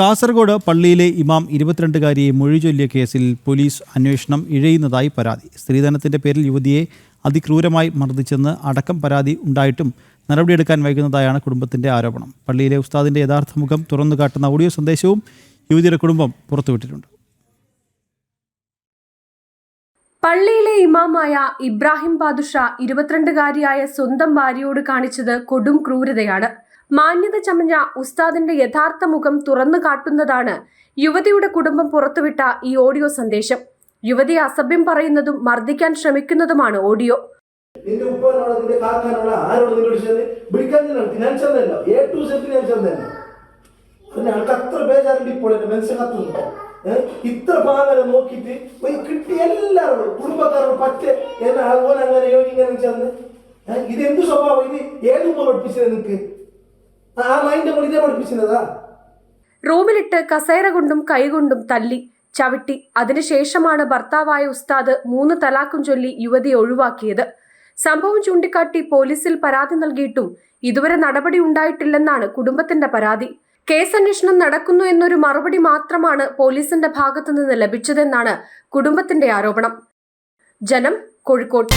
കാസർഗോഡ് പള്ളിയിലെ ഇമാം ഇരുപത്തിരണ്ടുകാരിയെ മൊഴി ചൊല്ലിയ കേസിൽ പോലീസ് അന്വേഷണം ഇഴയുന്നതായി പരാതി. സ്ത്രീധനത്തിന്റെ പേരിൽ യുവതിയെ അതിക്രൂരമായി മർദ്ദിച്ചെന്ന് അടക്കം പരാതി ഉണ്ടായിട്ടും നടപടിയെടുക്കാൻ വൈകുന്നതായാണ് കുടുംബത്തിന്റെ ആരോപണം. പള്ളിയിലെ ഉസ്താദിന്റെ യഥാർത്ഥ മുഖം തുറന്നു കാട്ടുന്ന ഓഡിയോ സന്ദേശവും യുവതിയുടെ കുടുംബം പുറത്തുവിട്ടിട്ടുണ്ട്. പള്ളിയിലെ ഇമാമായ ഇബ്രാഹിം ബാദുഷ ഇരുപത്തിരണ്ടുകാരിയായ സ്വന്തം ഭാര്യയോട് കാണിച്ചത് കൊടും ക്രൂരതയാണ്. മാന്യത ചമഞ്ഞ ഉസ്താദിന്റെ യഥാർത്ഥ മുഖം തുറന്നു കാട്ടുന്നതാണ് യുവതിയുടെ കുടുംബം പുറത്തുവിട്ട ഈ ഓഡിയോ സന്ദേശം. യുവതി അസഭ്യം പറയുന്നതും മർദ്ദിക്കാൻ ശ്രമിക്കുന്നതുമാണ് ഓഡിയോ. നിന്റെ ഉപ്പനോട് നിന്റെ കാക്കാനോട് ആരോട് നിന്നോട് ചെന്ന് വിളിക്കാൻ ഞാൻ ചെന്നല്ലോ എ ടു സെറ്റ് ഞാൻ ചെന്നല്ലോ പിന്നെ ആൾക്ക് അത്ര ബേജാറുണ്ട് ഇപ്പോൾ എന്റെ മനസ്സിൽ കത്തുന്നു ഇത്ര ഭാഗം നോക്കിയിട്ട് കിട്ടി എല്ലാവരോടും കുടുംബക്കാരോട് പറ്റേ. എന്നെ അതുപോലെ അങ്ങനെ ഇങ്ങനെ ചെന്ന്. ഇതെന്ത് സ്വഭാവം? ഇത് ഏത് ഉമ്മ പഠിപ്പിച്ചത് നിനക്ക്? ആ മൈൻഡ് റൂമിലിട്ട് കസേര കൊണ്ടും കൈകൊണ്ടും തല്ലി ചവിട്ടി. അതിനുശേഷമാണ് ഭർത്താവായ ഉസ്താദ് മൂന്ന് തലാക്കും ചൊല്ലി യുവതിയെ ഒഴിവാക്കിയത്. സംഭവം ചൂണ്ടിക്കാട്ടി പോലീസിൽ പരാതി നൽകിയിട്ടും ഇതുവരെ നടപടി ഉണ്ടായിട്ടില്ലെന്നാണ് കുടുംബത്തിന്റെ പരാതി. കേസ് അന്വേഷണം നടക്കുന്നു എന്നൊരു മറുപടി മാത്രമാണ് പോലീസിന്റെ ഭാഗത്തു നിന്ന് ലഭിച്ചതെന്നാണ് കുടുംബത്തിന്റെ ആരോപണം. ജനം കോഴിക്കോട്.